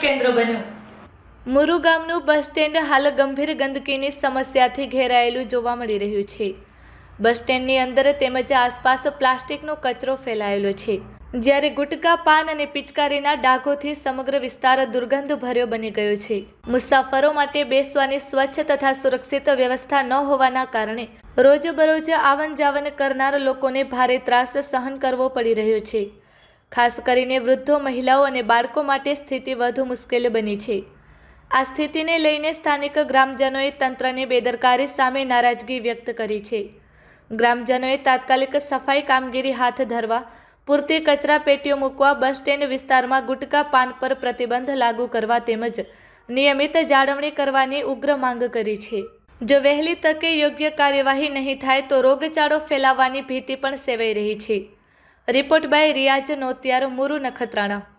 કેન્દ્ર બન્યું. મુરુ ગામનું બસ સ્ટેન્ડ હાલ ગંભીર ગંદકીની સમસ્યાથી ઘેરાયેલું જોવા મળી રહ્યું છે. બસ સ્ટેન્ડની અંદર તેમજ આસપાસ પ્લાસ્ટિકનો કચરો ફેલાયેલો છે. જ્યારે ગુટકા, પાન અને પિચકારીના ડાઘોથી સમગ્ર વિસ્તાર દુર્ગંધ ભર્યો બની ગયો છે. મુસાફરો માટે બેસવાની સ્વચ્છ તથા સુરક્ષિત વ્યવસ્થા ન હોવાના કારણે રોજબરોજ આવન જાવન કરનાર લોકોને ભારે ત્રાસ સહન કરવો પડી રહ્યો છે. ખાસ કરીને વૃદ્ધો, મહિલાઓ અને બાળકો માટે સ્થિતિ વધુ મુશ્કેલ બની છે. આ સ્થિતિને લઈને સ્થાનિક ગ્રામજનોએ તંત્રની બેદરકારી સામે નારાજગી વ્યક્ત કરી છે. ગ્રામજનોએ તાત્કાલિક સફાઈ કામગીરી હાથ ધરવા, પૂરતી કચરા પેટીઓ મૂકવા, બસ સ્ટેન્ડ વિસ્તારમાં ગુટકા પાન પર પ્રતિબંધ લાગુ કરવા તેમજ નિયમિત જાળવણી કરવાની ઉગ્ર માંગ કરી છે. જો વહેલી તકે યોગ્ય કાર્યવાહી નહીં થાય તો રોગચાળો ફેલાવવાની ભીતિ પણ સેવાઈ રહી છે. Report by Riyaz Notiyar Muru Nakhatrana.